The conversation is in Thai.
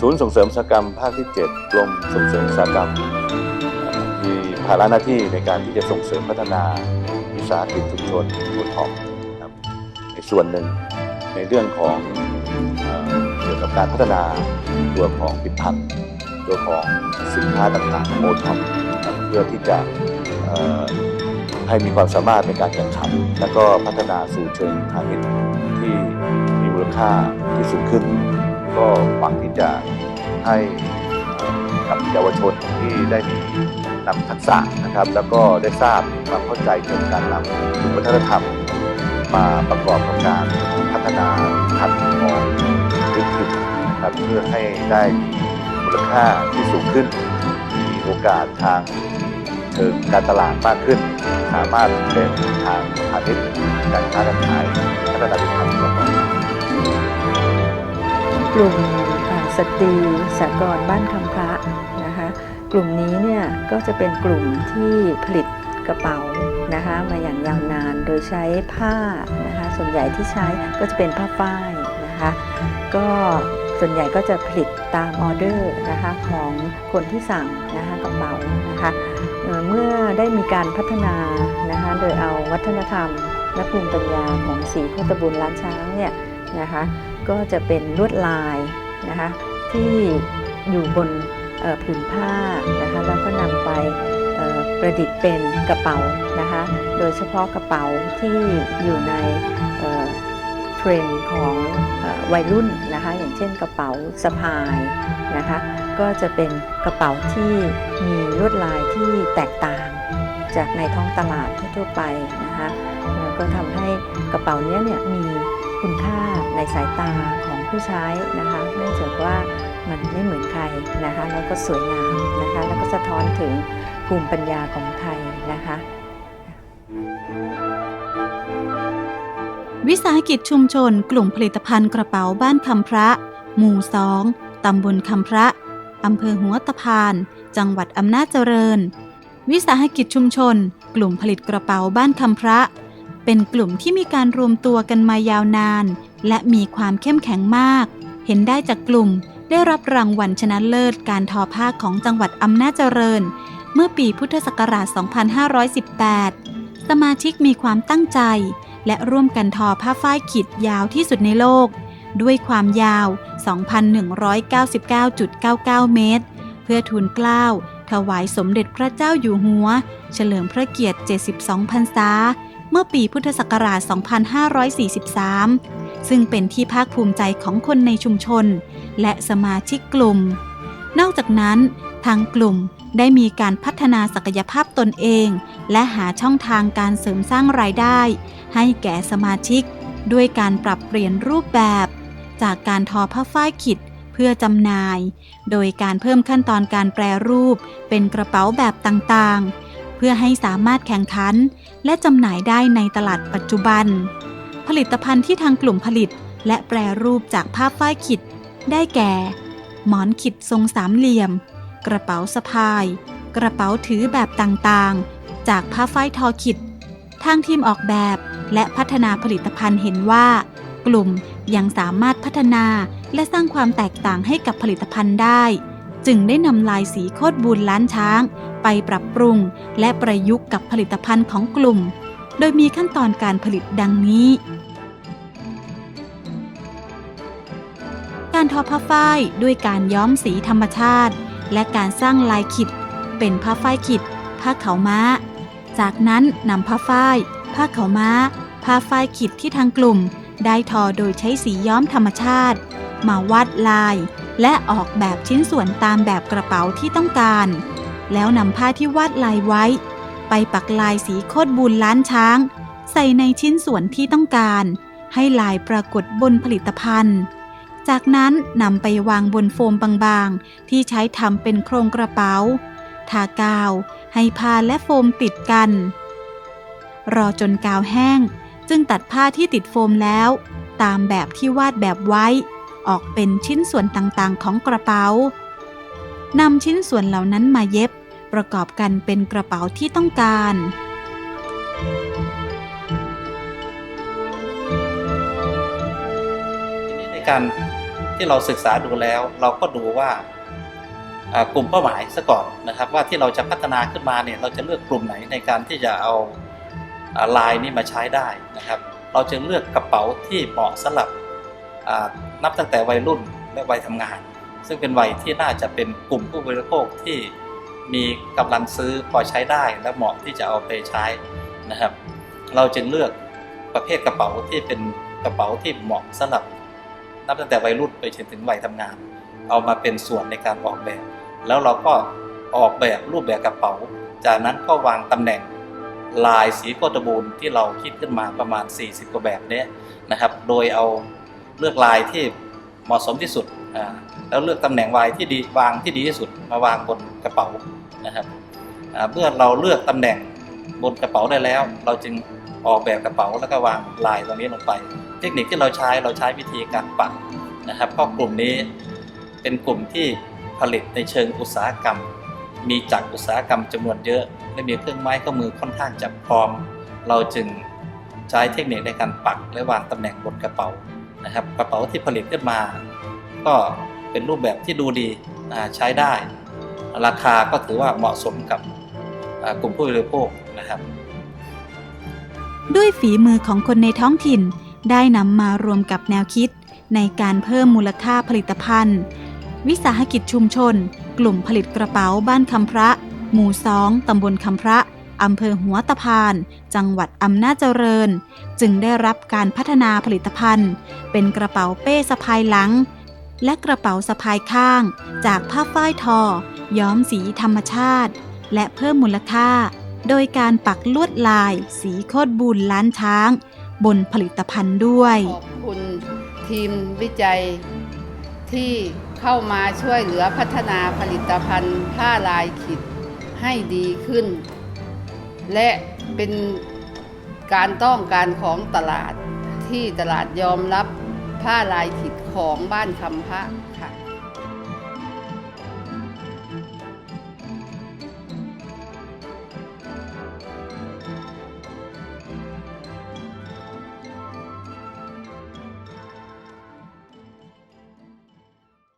ศูนย์ส่งเสริมสกรรมภาคที่7กรมส่งเสริมสกรรม มีภาระหน้าที่ในการที่จะส่งเสริมพัฒนาวิสาหกิจชุมชนโอท็อปครับในส่วนหนึ่งในเรื่องของเกี่ยวกับการพัฒนาตัวของผลิตภัณฑ์ตัวของสินค้าต่างๆโอท็อปเพื่อที่จะให้มีความสามารถในการแข่งขัน และก็พัฒนาสู่เชิงพาณิชย์ที่มีมูลค่าที่สูงขึ้น ก็หวังที่จะให้เอ่อกับเยาวชนที่ได้มีนำทักษะนะครับ แล้วก็ได้ทราบความเข้าใจเกี่ยวกับการนำวัฒนธรรม มาประกอบกับการพัฒนาพันธุ์ของพื้นถิ่นนะครับเพื่อให้ได้มูลค่าที่สูงขึ้น มีโอกาสทางเชิงการตลาดมากขึ้น สามารถเป็นทางพาณิชย์การค้าการขาย ลุ่มสตรีสากรบ้านคำพระนะคะกลุ่มนี้เนี่ยก็จะเป็นกลุ่มที่ผลิตกระเป๋านะคะมาอย่างยาวนานโดยใช้ผ้านะคะส่วนใหญ่ที่ใช้ก็จะเป็นผ้าฝ้ายนะคะก็ส่วนใหญ่ก็จะผลิตตามออเดอร์นะคะของคนที่สั่งนะคะกระเป๋านะคะเเมื่อได้มีการพัฒนานะคะโดยเอาวัฒนธรรมและภูมิปัญญาของสีพุทธบุญล้านช้างเนี่ยนะคะ ก็จะเป็นลวดลายนะคะที่อยู่บนผืนผ้านะคะแล้วก็นำไปประดิษฐ์เป็นกระเป๋านะคะโดยเฉพาะกระเป๋าที่อยู่ในเทรนด์ของอวัยรุ่นนะคะอย่างเช่นกระเป๋าสะพายนะคะก็จะเป็นกระเป๋าที่มีลวดลายที่แตกต่างจากในท้องตลาดทั่วไปนะคะแล้วก็ทำให้กระเป๋าเนี้ยเนี่ยมี คุณค่าในสายตาของผู้ใช้นะคะเนื่องจากว่ามันไม่เหมือนใครนะคะแล้วก็สวยงามนะคะแล้วก็สะท้อนถึงภูมิปัญญาของไทยนะคะ วิสาหกิจชุมชน กลุ่มผลิตภัณฑ์กระเป๋าบ้านคำพระ หมู่สองตำบลคำพระอำเภอหัวตะพาน จังหวัดอำนาจเจริญ วิสาหกิจชุมชน กลุ่มผลิตกระเป๋าบ้านคำพระ เป็นกลุ่มที่มีการรวมตัวกันมายาวนาน และมีความเข้มแข็งมาก เห็นได้จากกลุ่มได้รับรางวัลชนะเลิศการทอผ้าของจังหวัดอำนาจเจริญ เมื่อปีพุทธศักราช 2518 สมาชิกมีความตั้งใจ และร่วมกันทอผ้าฝ้ายขีดยาวที่สุดในโลก ด้วยความยาว 2,199.99 เมตร เพื่อทูลเกล้าถวายสมเด็จพระเจ้าอยู่หัว เฉลิมพระเกียรติ 72 พรรษา มื่อปีพุทธศักราช 2543 ซึ่งเป็นที่ภาคภูมิใจของคนในชุมชน และสมาชิกกลุ่ม นอกจากนั้น ทางกลุ่มได้มีการพัฒนาศักยภาพตนเอง และหาช่องทางการเสริมสร้างรายได้ ให้แก่สมาชิก ด้วยการปรับเปลี่ยนรูปแบบ จากการทอผ้าฝ้ายขิดเพื่อจำหน่าย โดยการเพิ่มขั้นตอนการแปรรูปเป็นกระเป๋าแบบต่างๆ เพื่อให้สามารถแข่งขัน และจำหน่ายได้ในตลาดปัจจุบัน ผลิตภัณฑ์ที่ทางกลุ่มผลิต และแปรรูปจากผ้าฝ้ายขิด ได้แก่ หมอนขิดทรงสามเหลี่ยม กระเป๋าสะพาย กระเป๋าถือแบบต่างๆ จากผ้าฝ้ายทอขิด ทางทีมออกแบบและพัฒนาผลิตภัณฑ์เห็นว่า กลุ่มยังสามารถพัฒนาและสร้างความแตกต่างให้กับผลิตภัณฑ์ได้ จึงได้นำลายสีโคตรบุญล้านช้าง ไปปรับปรุง และประยุกต์กับผลิตภัณฑ์ของกลุ่ม โดยมีขั้นตอนการผลิตดังนี้ การทอผ้าฝ้ายด้วยการย้อมสีธรรมชาติ และการสร้างลายขิด เป็นผ้าฝ้ายขิด ผ้าเขาม้า จากนั้นนำผ้าฝ้าย ผ้าเขาม้า ผ้าฝ้ายขิดที่ทางกลุ่ม ได้ทอโดยใช้สีย้อมธรรมชาติ มาวาดลาย และออกแบบชิ้นส่วนตามแบบกระเป๋าที่ต้องการ แล้วนำผ้าที่วาดลายไว้ ไปปักลายสีโคตรบุญล้านช้าง ใส่ในชิ้นส่วนที่ต้องการ ให้ลายปรากฏบนผลิตภัณฑ์ จากนั้นนำไปวางบนโฟมบางๆ ที่ใช้ทำเป็นโครงกระเป๋า ทากาว ให้ผ้าและโฟมติดกัน รอจนกาวแห้ง จึงตัดผ้าที่ติดโฟมแล้ว ตามแบบที่วาดแบบไว้ ออกเป็นชิ้นส่วนต่างๆของกระเป๋านำชิ้นส่วนเหล่านั้นมาเย็บ ประกอบกันเป็นกระเป๋าที่ต้องการ ในการที่เราศึกษาดูแล้ว เราก็ดูว่ากลุ่มเป้าหมายซะก่อนนะครับ ว่าที่เราจะพัฒนาขึ้นมาเนี่ยเราจะเลือกกลุ่มไหนในการที่จะเอาลายนี้มาใช้ได้นะครับ เราจะเลือกกระเป๋าที่เหมาะสำหรับ นับตั้งแต่วัยรุ่นและวัยทำงาน ซึ่งเป็นวัยที่น่าจะเป็นกลุ่มผู้บริโภคที่มีกำลังซื้อพอใช้ได้และเหมาะที่จะเอาไปใช้นะครับ เราจึงเลือกประเภทกระเป๋าที่เป็นกระเป๋าที่เหมาะสำหรับ นับตั้งแต่วัยรุ่นไปจนถึงวัยทำงาน เอามาเป็นส่วนในการออกแบบ แล้วเราก็ออกแบบรูปแบบกระเป๋า จากนั้นก็วางตำแหน่งลายสีโคตบูรณ์ที่เราคิดขึ้นมาประมาณ 40 กว่าแบบเนี้ยนะครับ โดยเอา เลือกลายที่เหมาะสมที่สุด แล้วเลือกตำแหน่งวายที่ดีวางที่ดีที่สุดมาวางบนกระเป๋านะครับเมื่อเราเลือกตำแหน่งบนกระเป๋าได้แล้ว เราจึงออกแบบกระเป๋าแล้วก็วางลายตรงนี้ลงไป เทคนิคที่เราใช้เราใช้วิธีการปักนะครับเพราะกลุ่มนี้เป็นกลุ่มที่ผลิตในเชิงอุตสาหกรรม มีจักรอุตสาหกรรมจำนวนเยอะและมีเครื่องไม้เครื่องมือค่อนข้างจะพร้อม เราจึงใช้เทคนิคในการปักและวางตำแหน่งบนกระเป๋า นะครับ กระเป๋าที่ผลิตขึ้นมา ก็เป็นรูปแบบที่ดูดีใช้ได้ ราคาก็ถือว่าเหมาะสมกับกลุ่มผู้บริโภคนะครับ ด้วยฝีมือของคนในท้องถิ่นได้นำมารวมกับแนวคิดในการเพิ่มมูลค่าผลิตภัณฑ์ วิสาหกิจชุมชน กลุ่มผลิตกระเป๋าบ้านคำพระ หมู่สองตำบลคำพระ อำเภอหัวตะพาน จังหวัดอำนาจเจริญ จึงได้รับการพัฒนาผลิตภัณฑ์ เป็นกระเป๋าเป้สะพายหลัง และกระเป๋าสะพายข้าง จากผ้าฝ้ายทอ ย้อมสีธรรมชาติ และเพิ่มมูลค่า โดยการปักลวดลาย สีโคตรบุญล้านช้าง บนผลิตภัณฑ์ด้วยขอบคุณทีมวิจัยที่เข้ามาช่วยเหลือพัฒนาผลิตภัณฑ์ผ้าลายขิดให้ดีขึ้น และเป็นการต้องการของตลาดที่ตลาดยอมรับผ้าลายขิดของบ้านคำพระค่ะ